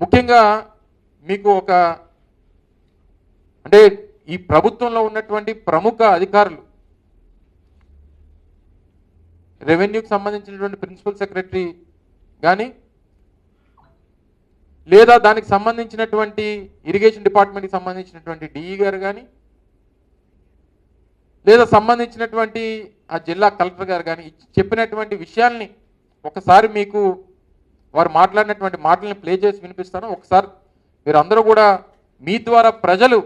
ముఖ్యంగా మీకు ఒక అంటే ఈ ప్రభుత్వంలో ఉన్నటువంటి ప్రముఖ అధికారులు రెవెన్యూకి సంబంధించినటువంటి ప్రిన్సిపల్ సెక్రటరీ కానీ లేదా దానికి సంబంధించినటువంటి ఇరిగేషన్ డిపార్ట్మెంట్కి సంబంధించినటువంటి డిఈ గారు కానీ లేదా సంబంధించినటువంటి ఆ జిల్లా కలెక్టర్ గారు కానీ చెప్పినటువంటి విషయాల్ని ఒకసారి మీకు వారు మాట్లాడినటువంటి మాటల్ని ప్లే చేసి వినిపిస్తాను. ఒకసారి మీరు అందరూ కూడా మీ ద్వారా ప్రజలు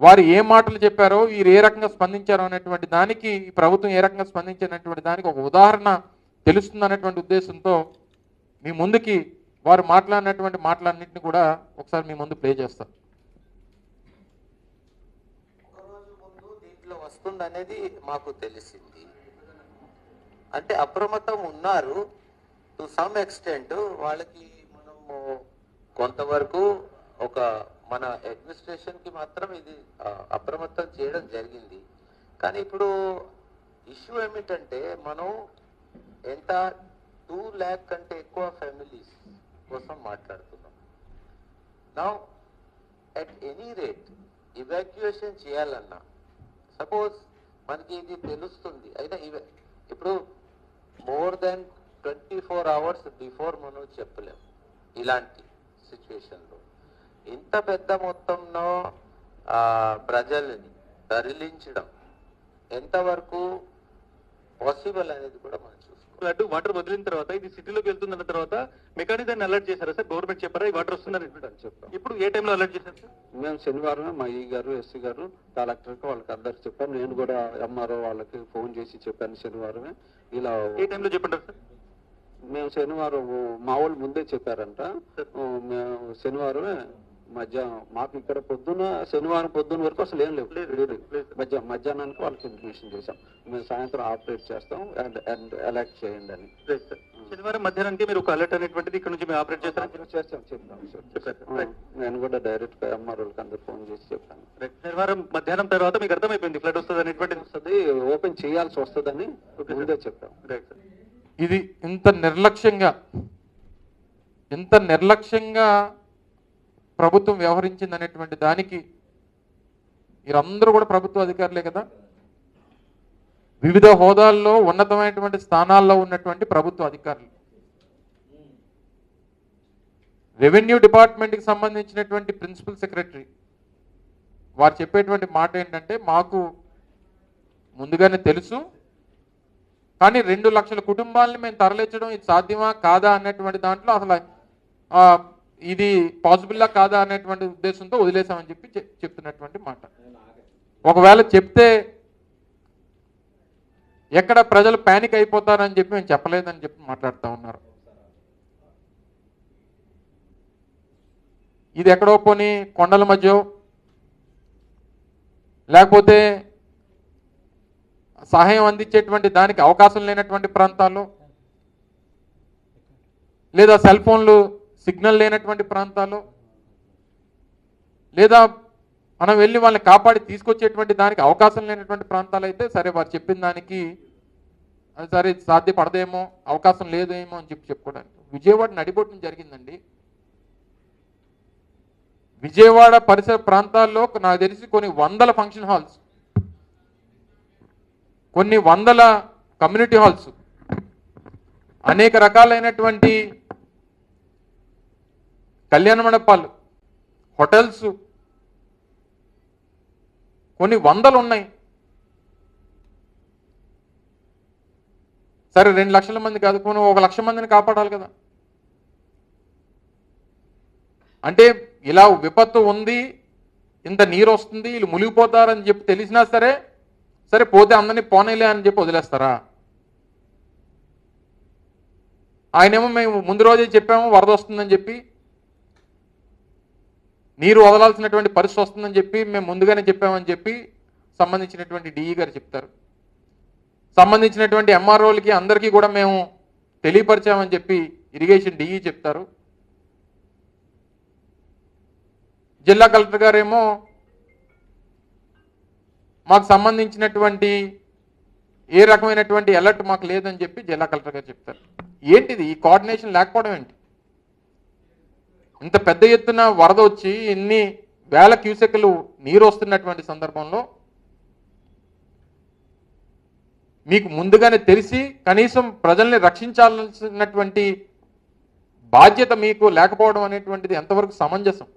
వారు ఏ మాటలు చెప్పారో వీరు ఏ రకంగా స్పందించారో అనేటువంటి దానికి ఈ ప్రభుత్వం ఏ రకంగా స్పందించినటువంటి దానికి ఒక ఉదాహరణ తెలుస్తుంది అనేటువంటి ఉద్దేశంతో మీ ముందుకి వారు మాట్లాడినటువంటి మాటలన్నింటినీ కూడా ఒకసారి మీ ముందు ప్లే చేస్తాను. దీంట్లో వస్తుందనేది మాకు తెలిసింది. అంటే అప్రమత్తం ఉన్నారు టు సమ్ ఎక్స్టెంట్ వాళ్ళకి మనము కొంతవరకు ఒక మన అడ్మినిస్ట్రేషన్కి మాత్రం ఇది అప్రమత్తం చేయడం జరిగింది. కానీ ఇప్పుడు ఇష్యూ ఏమిటంటే మనం ఎంత టూ ల్యాక్ కంటే ఎక్కువ ఫ్యామిలీస్ కోసం మాట్లాడుతున్నాం. నా అట్ ఎనీ రేట్ ఇవాక్యుయేషన్ చేయాలన్నా సపోజ్ మనకి ఇది తెలుస్తుంది అయితే ఇవ- ఇప్పుడు more than twenty four hours before మనం చెప్పలేం. ఇలాంటి సిచ్యువేషన్లో ఇంత పెద్ద మొత్తంలో ప్రజల్ని తరలించడం ఎంతవరకు పాసిబుల్ అనేది కూడా మనం చూసుకోవాలి. ఫ్లడ్ వాటర్ వదిలిన తర్వాత ఇది సిటీలోకి వెళ్తుందన్న తర్వాత మెకానిజాన్ని అలర్ట్ చేశారా సార్? గవర్నమెంట్ చెప్పారా? ఈ వాటర్ వస్తుందని చెప్పాం. ఇప్పుడు ఏ టైంలో అలర్ట్ చేశారు సార్? మేము శనివారం మా ఈ గారు ఎస్సీ గారు కలెక్టర్కి వాళ్ళకి అందరికి చెప్పాను నేను కూడా ఎంఆర్ఓ వాళ్ళకి ఫోన్ చేసి చెప్పాను శనివారమే. ఇలా ఏ టైంలో చెప్పంటారు సార్? మేము శనివారం మా వాళ్ళు ముందే చెప్పారంట. మేము శనివారమే మధ్యాహ్నం మాకు ఇక్కడ పొద్దున శనివారం పొద్దున వరకు అసలు ఏం లేవు. లేదు, లేదు. లేదు. మధ్య మధ్యాహ్నానికి వాళ్ళకి ఇన్ఫర్మేషన్ చేసాం మేము సాయంత్రం ఆపరేట్ చేస్తాం అండ్ అండ్ ఎలక్ట్ చేయండి అని. శనివారం మధ్యాహ్నానికి మీరు ఒక అలర్ట్ అనేటువంటిది ఇక్కడ నుంచి మేము ఆపరేట్ చేస్తారని చేస్తాం చెప్తాం నేను కూడా డైరెక్ట్గా ఎంఆర్ఓకి అందరు ఫోన్ చేసి చెప్పాను. శనివారం మధ్యాహ్నం తర్వాత మీకు అర్థమైపోయింది ఫ్లడ్ వస్తుంది అనేటువంటిది? వస్తుంది ఓపెన్ చేయాల్సి వస్తుందని ముందే చెప్పాం. Right sir. ఇది ఇంత నిర్లక్ష్యంగా ఇంత నిర్లక్ష్యంగా ప్రభుత్వం వ్యవహరించింది అనేటువంటి దానికి మీరందరూ కూడా ప్రభుత్వ అధికారులే కదా. వివిధ హోదాల్లో ఉన్నతమైనటువంటి స్థానాల్లో ఉన్నటువంటి ప్రభుత్వ అధికారులు. రెవెన్యూ డిపార్ట్మెంట్కి సంబంధించినటువంటి ప్రిన్సిపల్ సెక్రటరీ వారు చెప్పేటువంటి మాట ఏంటంటే మాకు ముందుగానే తెలుసు కానీ రెండు లక్షల కుటుంబాలని మేము తరలించడం ఇది సాధ్యమా? కాదా అనేటువంటి దాంట్లో అసలు ఇది పాసిబుల్లా కాదా అనేటువంటి ఉద్దేశంతో వదిలేసామని చెప్పి చెప్- చెప్తున్నటువంటి మాట. ఒకవేళ చెప్తే ఎక్కడ ప్రజలు ప్యానిక్ అయిపోతారని చెప్పి మేము చెప్పలేదని చెప్పి మాట్లాడుతూ ఉన్నారు. ఇది ఎక్కడో పోని కొండల మధ్య లేకపోతే సహాయం అందించేటువంటి దానికి అవకాశం లేనటువంటి ప్రాంతాల్లో లేదా సెల్ ఫోన్లు సిగ్నల్ లేనటువంటి ప్రాంతాల్లో లేదా మనం వెళ్ళి వాళ్ళని కాపాడి తీసుకొచ్చేటువంటి దానికి అవకాశం లేనటువంటి ప్రాంతాలు అయితే సరే వారు చెప్పిన దానికి అది సరే సాధ్యపడదేమో అవకాశం లేదేమో అని చెప్పి చెప్పుకోవడానికి. విజయవాడ నడిబొట్టున జరిగిందండి. విజయవాడ పరిసర ప్రాంతాల్లో నాకు తెలిసి కొన్ని వందల ఫంక్షన్ హాల్స్ కొన్ని వందల కమ్యూనిటీ హాల్స్ అనేక రకాలైనటువంటి కళ్యాణ మండపాలు హోటల్స్ కొన్ని వందలు ఉన్నాయి. సరే రెండు లక్షల మంది కాదు కొన్ని ఒక లక్ష మందిని కాపాడాలి కదా. అంటే ఇలా విపత్తు ఉంది ఇంత నీరు వస్తుంది వీళ్ళు మునిగిపోతారని చెప్పి తెలిసినా సరే సరే పోతే అందరినీ పోనేలే అని చెప్పి వదిలేస్తారా? ఆయనేమో మేము ముందు రోజే చెప్పాము వరద వస్తుందని చెప్పి. నీరు వదలాల్సినటువంటి పరిస్థితి వస్తుందని చెప్పి మేము ముందుగానే చెప్పామని చెప్పి సంబంధించినటువంటి డిఈ గారు చెప్తారు. సంబంధించినటువంటి ఎంఆర్ఓలకి అందరికీ కూడా మేము తెలియపరిచామని చెప్పి ఇరిగేషన్ డిఈ చెప్తారు. జిల్లా కలెక్టర్ గారేమో మాకు సంబంధించినటువంటి ఏ రకమైనటువంటి అలర్ట్ మాకు లేదని చెప్పి జిల్లా కలెక్టర్ గారు చెప్తారు. ఏంటిది? ఈ కోఆర్డినేషన్ లేకపోవడం ఏంటి? ఇంత పెద్ద ఎత్తున వరద వచ్చి ఇన్ని వేల క్యూసెక్లు నీరు వస్తున్నటువంటి సందర్భంలో మీకు ముందుగానే తెలిసి కనీసం ప్రజల్ని రక్షించాల్సినటువంటి బాధ్యత మీకు లేకపోవడం అనేటువంటిది ఎంతవరకు సమంజసం?